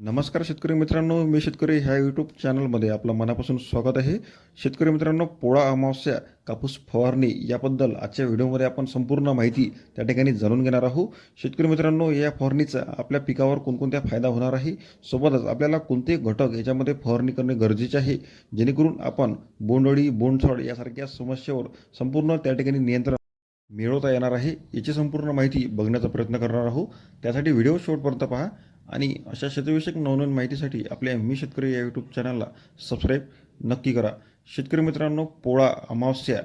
नमस्कार शेतकरी मित्रांनो मी शेतकरी ह्या यूट्यूब चॅनलमध्ये आपलं मनापासून स्वागत आहे. शेतकरी मित्रांनो पोळा अमावस्या कापूस फवारणी याबद्दल आजच्या व्हिडिओमध्ये आपण संपूर्ण माहिती त्या ठिकाणी जाणून घेणार आहोत. शेतकरी मित्रांनो या फवारणीचा आपल्या पिकावर कोणकोणत्या फायदा होणार आहे? सोबतच आपल्याला कोणते घटक याच्यामध्ये फवारणी करणे गरजेचे आहे? जेणेकरून आपण बोंडअळी बोंडसड यासारख्या समस्येवर संपूर्ण त्या ठिकाणी नियंत्रण मिळवता येणार आहे. याची संपूर्ण माहिती बघण्याचा प्रयत्न करणार आहोत. त्यासाठी व्हिडिओ शेवटपर्यंत पहा. आणि अशा शेतविषयक नवनवीन माहितीसाठी आपल्या मी शेतकरी या यूट्यूब चॅनलला सबस्क्राईब नक्की करा. शेतकरी मित्रांनो पोळा अमावस्या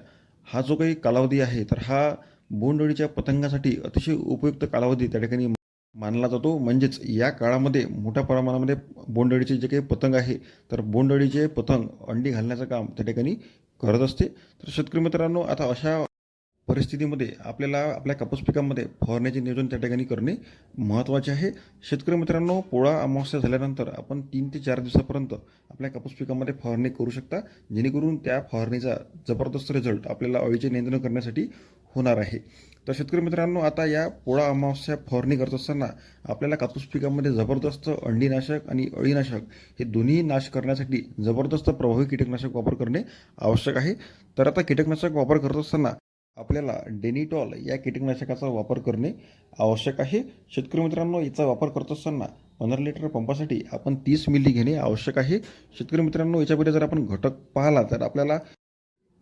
हा जो काही कालावधी आहे तर हा बोंडअळीच्या पतंगासाठी अतिशय उपयुक्त कालावधी त्या ठिकाणी मानला जातो. म्हणजेच या काळामध्ये मोठ्या प्रमाणामध्ये बोंडअळीचे जे काही पतंग आहे तर बोंडअळीचे पतंग अंडी घालण्याचं काम त्या ठिकाणी करत असते. तर शेतकरी मित्रांनो आता अशा परिस्थितीमध्ये आपल्याला आपल्या कापूस पिकामध्ये फवारण्याचे नियोजन त्या ठिकाणी करणे महत्त्वाचे आहे. शेतकरी मित्रांनो पोळा अमावस्या झाल्यानंतर आपण तीन ते चार दिवसापर्यंत आपल्या कापूस पिकामध्ये फवारणी करू शकता. जेणेकरून त्या फवारणीचा जबरदस्त रिझल्ट आपल्याला अळीचे नियंत्रण करण्यासाठी होणार आहे. तर शेतकरी मित्रांनो आता या पोळा अमावस्या फवारणी करत असताना आपल्याला कापूस पिकामध्ये जबरदस्त अंडीनाशक आणि अळीनाशक हे दोन्ही नाश करण्यासाठी जबरदस्त प्रभावी कीटकनाशक वापर करणे आवश्यक आहे. तर आता कीटकनाशक वापर करत असताना आपल्याला डेनिटॉल या कीटकनाशकाचा वापर करणे आवश्यक आहे. शेतकरी मित्रांनो याचा वापर करत असताना पंधरा लिटर पंपासाठी आपण तीस मिली घेणे आवश्यक आहे. शेतकरी मित्रांनो याच्यामध्ये जर आपण घटक पाहिला तर आपल्याला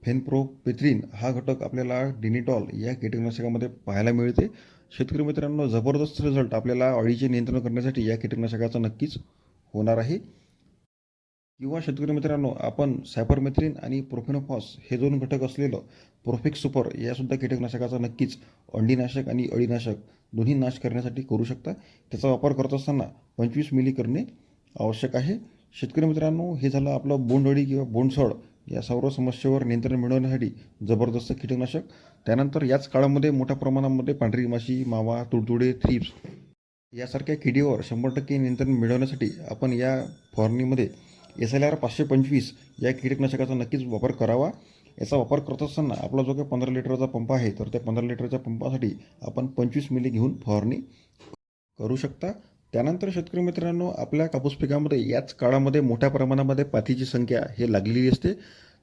फेनप्रोपेथ्रिन हा घटक आपल्याला डेनिटॉल या कीटकनाशकामध्ये पाहायला मिळते. शेतकरी मित्रांनो जबरदस्त रिझल्ट आपल्याला अळीचे नियंत्रण करण्यासाठी या कीटकनाशकाचा नक्कीच होणार आहे. किंवा शेतकरी मित्रांनो आपण सायपरमेथ्रिन आणि प्रोफेनोफॉस हे दोन घटक असलेलं प्रोफिक सुपर यासुद्धा कीटकनाशकाचा नक्कीच अंडीनाशक आणि अळीनाशक दोन्ही नाश करण्यासाठी करू शकता. त्याचा वापर करत असताना पंचवीस मिली करणे आवश्यक आहे. शेतकरी मित्रांनो हे झालं आपलं बोंडअळी किंवा बोंडसड या सर्व समस्येवर नियंत्रण मिळवण्यासाठी जबरदस्त कीटकनाशक. त्यानंतर याच काळामध्ये मोठ्या प्रमाणामध्ये पांढरी माशी मावा तुडतुडे थ्रिप्स यासारख्या किडीवर शंभर टक्के नियंत्रण मिळवण्यासाठी आपण या फवारणीमध्ये एस एल आर पाचशे पंचवीस या कीटकनाशकाचा नक्कीच वापर करावा. याचा वापर करत असताना आपला जो काही पंधरा लिटरचा पंप आहे तर त्या पंधरा लिटरच्या पंपासाठी आपण पंचवीस मिली घेऊन फवारणी करू शकता. त्यानंतर शेतकरी मित्रांनो आपल्या कापूस पिकामध्ये याच काळामध्ये मोठ्या प्रमाणामध्ये पातीची संख्या हे लागलेली असते.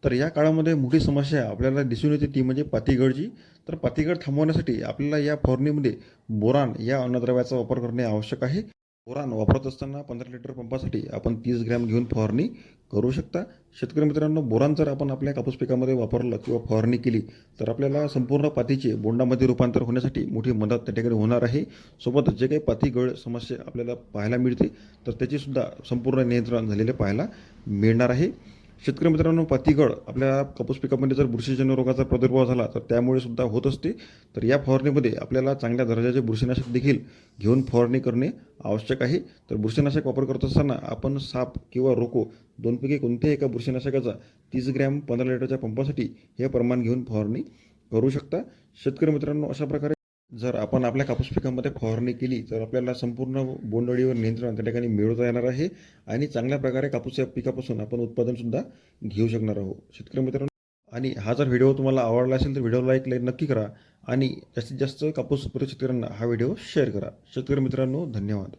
तर या काळामध्ये मोठी समस्या आपल्याला दिसून येते ती म्हणजे पातीगळची तर पातीगळ थांबवण्यासाठी आपल्याला या फवारणीमध्ये बोरान या अन्नद्रव्याचा वापर करणे आवश्यक आहे. बोरान वापरत असताना पंधरा लिटर पंपासाठी आपण तीस ग्रॅम घेऊन फवारणी करू शकता. शेतकरी मित्रांनो बोरान जर आपण आपल्या कापूस पिकामध्ये वापरलं किंवा फवारणी केली तर आपल्याला संपूर्ण पातीचे बोंडामध्ये रूपांतर होण्यासाठी मोठी मदत त्या ठिकाणी होणार आहे. सोबतच जे काही पाती गळ समस्या आपल्याला पाहायला मिळते तर त्याचीसुद्धा संपूर्ण नियंत्रण झालेले पाहायला मिळणार आहे. शेतकरी मित्रांनो पातीगड आपल्या कापूस पिकामध्ये जर बुरशीजन्य रोगाचा प्रादुर्भाव झाला तर त्यामुळे सुद्धा होत असते. तर या फवारणीमध्ये आपल्याला चांगल्या दर्जाचे बुरशीनाशक देखील घेऊन फवारणी करणे आवश्यक आहे. तर बुरशीनाशक वापर करत असताना आपण साप किंवा रोको दोनपैकी कोणत्याही एका बुरशीनाशकाचा तीस ग्रॅम पंधरा लिटरच्या पंपासाठी हे प्रमाण घेऊन फवारणी करू शकता. शेतकरी मित्रांनो अशा प्रकारे जर आपण आपल्या कापूस पिकामध्ये फवारणी केली तर आपल्याला संपूर्ण बोंडअळीवर नियंत्रण त्या ठिकाणी मिळवता येणार आहे आणि चांगल्या प्रकारे कापूस या पिकापासून आपण उत्पादनसुद्धा घेऊ शकणार आहोत. शेतकरी मित्रांनो आणि हा जर व्हिडिओ तुम्हाला आवडला असेल तर व्हिडिओला एक लाईक नक्की करा आणि जास्तीत जास्त कापूस शेतकऱ्यांना हा व्हिडिओ शेअर करा. शेतकरी मित्रांनो धन्यवाद.